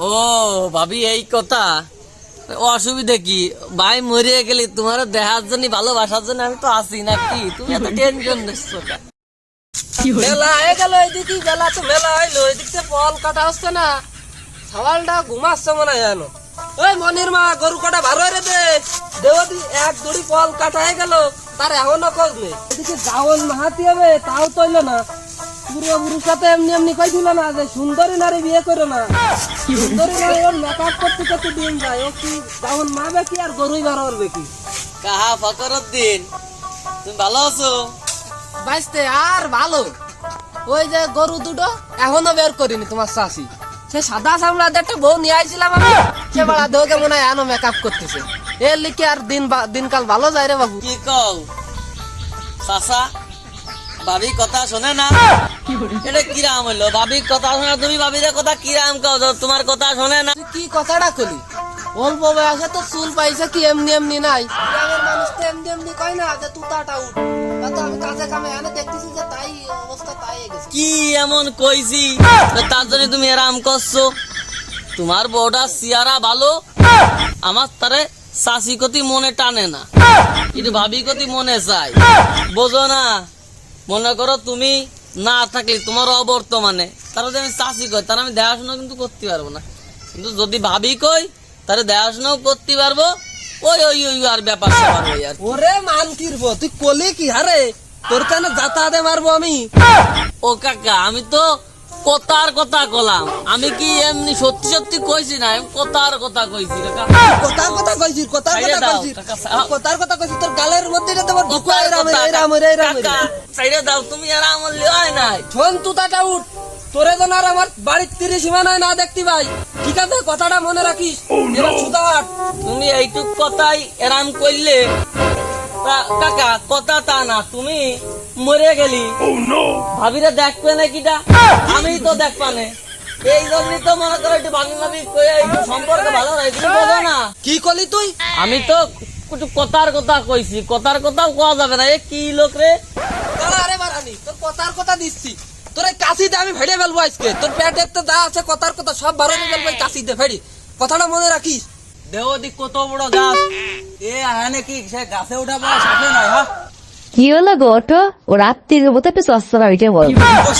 ও, ভাবি, এই কথা। অসুবিধা কি? ভাই মরিয়ে গেলি তোমার দেখার জন্য, ভালোবাসার জন্য আমি তো আছি নাকি? তুমি এত টেনশন নিচ্ছ হয়ে গেল বেলা তো ফল কাটা হচ্ছে না। সওয়ালটা ঘুমাচ্ছে মনে হয় জানো ওই মনির মা, গরু কাটা ভালো রে দে এক দড়ি ফল কাটা হয়ে গেল, তার এখনও খোঁজ নেই এদিকে মাহাতি হবে, তাও তৈল না। এমনি এমনি কইছিল না যে সুন্দরী নারী বিয়ে করো না। সুন্দরী নারী ওর মেকআপ করতে করতে দিন যায় ও কি গাওন মাবে কি আর গরুই বার করবে কি? কাহা ফকরুদ্দিন তুমি ভালো আছো? বাইসতে আর ভালো। ওই যে গরু দুটো এখনও বের করিনি তোমার শাশি। সে সাদা সামলা একটা বউ নিয়ে আইছিলাম আমি। সে বেড়া দেহকে মনে হয় এনো মেকআপ করতেছে। এর লিখে আর দিন দিনকাল ভালো যায় রে বাবু। কি কও? চাচা ভাবি কথা শোনে না? এটা কিরাম হইল ভাবি কথা শোনে তুমি ভাবির কথা কিরাম কও? তোমার কথা শোনে না। কি কথাটা কলি? অল্প বয়সে তো চুল পাইছে কি এমনি এমনি নাই? গ্রামের মানুষ তো এমনি এমনি কয় না যে তুতাটা উঠ। আমি কাজে কামে এনে দেখতেছি যে তাই অবস্থা তাই গেছে। কি এমন কইছি? তার জন্য তুমি আরাম করছ? তোমার বউটা সিয়ারা ভালো আমার তারে শাসি কতি মনে টানে না। কিন্তু ভাবি কতি মনে চাই বোঝো না। মনে করো তুমি না থাকলে তোমার অবর্তমানে তারা যদি আমি চাষি কই তারা আমি দেখাশোনা কিন্তু করতে পারব না। কিন্তু যদি ভাবি কই তাহলে দেখাশোনাও করতে পারব ওই ওই ওই আর ব্যাপার ওরে মান কিরব তুই কলি কি হারে? তোর কেন যাতায়াতে মারবো আমি? ও কাকা আমি তো কথার কথা কলাম। আমি কি এমনি সত্যি সত্যি কইছি না? আমি কথার কথা কইছি কথার কথা কইছিস কথার কথা সাইডে। কথার কথা কইছিস তোর গালের মধ্যে এটা তোমার ঢুকো কথার এরাম কথা, এরাম এরাম কাকা, সাইডে দাও তুমি আর আমার লিওয়াই নাই। শোন তুতাটা উঠ। তোরে যেন আর আমার বাড়ির তীরে সীমানায় না দেখতি ভাই ঠিক আছে কথাটা মনে রাখিস? এরা সুদাট তুমি এইটুক কথাই এরাম করলে কাকা কথা তা না তুমি মরে গেলি। ভাবিরে দেখবে না কিটা? আমি তো দেখবা না এই জন্যই তো মনে করো একটু ভাবি ভাবি সম্পর্ক ভালো হয় তুমি না। কি করলি তুই? আমি তো কথার কথা কইছি কথার কথাও কোয়া যাবে না। এ কি লোক রে? আরে বারানি তোর কথার কথা দিচ্ছি। তোর এই কাশিতে আমি ভেড়ে ফেলব আজকে। তোর পেটের তো যা আছে কথার কথা সব বারো ফেলব কাশিতে ভেড়ি কথাটা মনে রাখিস? দেহ দিক কত বড় গাছ। এ আয় নাকি সে গাছে উঠা পড়া সাথে নয় হ্যাঁ কি হলো গো ওঠো ও রাত্রির মতো একটু সস্তা ওইটা বল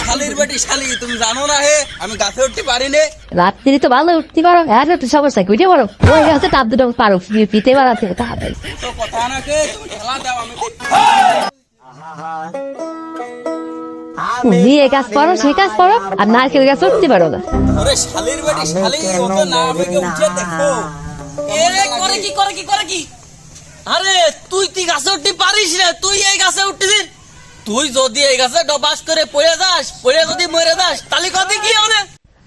শালির বেটি শালি তুমি জানো না হে আমি গাছে উঠতে পারি নে রাত্রি তো ভালো উঠতে পারো আর একটু সমস্যা কি উঠে পারো ওই গাছে টাপ দুটো পারো পিতে বাড়াতে তাড়াতাড়ি তো কথা না কে তুমি খেলা দাও আমি কাজ করো সে কাজ করো আর নারকেল গাছ উঠতে পারো না। ওরে শালির বেটি শালি ও তো না আমাকে উঠে দেখো। এ করে কি করে কি করে কি? আরে তুই তুই গাছে উঠতে পারিস রে? তুই এই গাছে উঠতেছিস? তুই যদি এই গাছে ডবাস করে পড়ে যাস পড়ে যদি মরে যাস তাহলে কত কি হবে?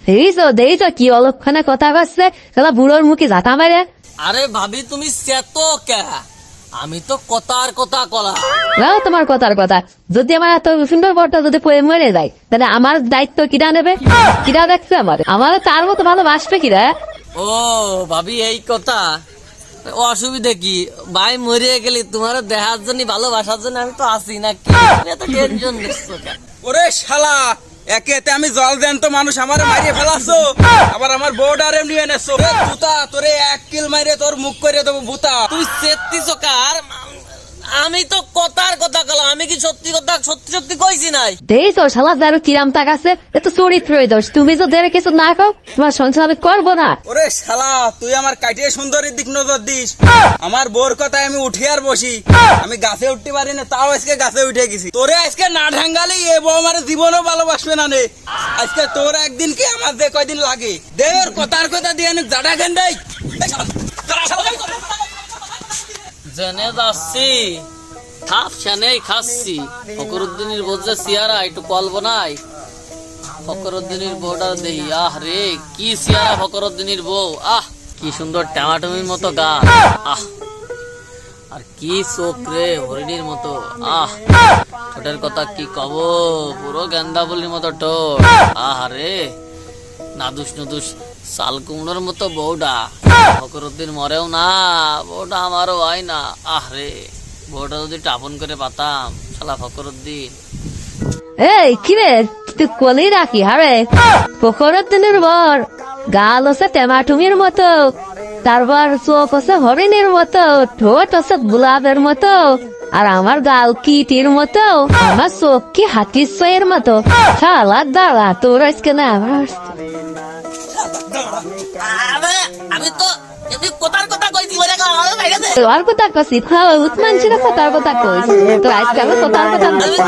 দেখছ দেখছ কি অলক্ষণে কথা কচ্ছে। সালা বুড়োর মুখে জাতা মারে। আরে ভাবি তুমি সেত কে? আমি তো কথার কথা কলা নাও তোমার কথার কথা। যদি আমার এত সুন্দর বরটা যদি পড়ে মরে যায় তাহলে আমার দায়িত্ব কিরা নেবে? কিরা দেখছে আমার? আমার তার মতো ভালোবাসবে কিরা? ও ভাবি এই কথা। অসুবিধা কি? ভাই মরিয়ে গেলি তোমার দেখার জন্য ভালোবাসার জন্য আমি তো আছি না কি এত টেনশন নিচ্ছ ওরে শালা একেতে আমি জল দেন তো মানুষ আমার মারিয়ে ফেলাছো। আবার আমার বউডার এমনি এনেছো। ভূতা তোরে এক কিল মাইরে তোর মুখ করে দেবো ভূতা। তুই সেত্তিছ কার? আমি তো কথার কথা কলাম আমি কি সত্যি কথা সত্যি সত্যি কইছি নাই? দেখছ শালা যারো কিরাম তাকাছে এত চরিত্র দোষ। তুমি যদি এর কিছু না খাও তোমার সংসার আমি করব না। ওরে শালা তুই আমার কাটিয়ে সুন্দরীর দিক নজর দিস। আমার বোর কথায় আমি উঠি আর বসি। আমি গাছে উঠতে পারি না তাও আজকে গাছে উঠে গেছি। তোরে আজকে না ঢাঙ্গালি এ বউ আমার জীবনও ভালোবাসবে না নে আজকে তোর একদিন কি আমার যে কয়দিন লাগে? দে ওর কথার কথা দিয়ে অনেক জাডা গেন জেনে যাচ্ছি। খাপ সেনেই খাচ্ছি। ফকরুদ্দিনের বোঝে সিয়ারা, একটু কল্প নাই ফকরুদ্দিনের বউটা দেখি, আহ রে, কি সিয়ারা ফকরুদ্দিনের বউ। আহ, কি সুন্দর টামাটুমির মতো গা। আহ, আর কি চোখ রে, হরিণীর মতো। আহ, ঠোঁটের কথা কি কব? পুরো গেন্দা বলির মতো ঠোঁট। আহ রে, নাদুস নুদুস শাল কুমড়োর মতো বউটা ফকরুদ্দিন মরেও না বউটা আমারও হয় না। আহ রে বউটা যদি টাপন করে পাতাম, শালা ফকরুদ্দিন এই কিরে তুই কলি রাখি হারে ফকরুদ্দিনের বর, গাল আছে টেমাটুমির মতো। তারপর চোখ আছে হরিণের মতো, ঠোঁট আছে গোলাপের মতো। আর আমার গাল কিটির মতো, আমার চোখ কি হাতির চয়ের মতো। শালা দাঁড়া, তোর আজকে না, আমার আমি তো কোথার কথা কইছি বলে তোর কথা কইছি হ্যাঁ উসমান ছিল কোথার কথা কইছি। তো আজকাল কোথার কথা কইছি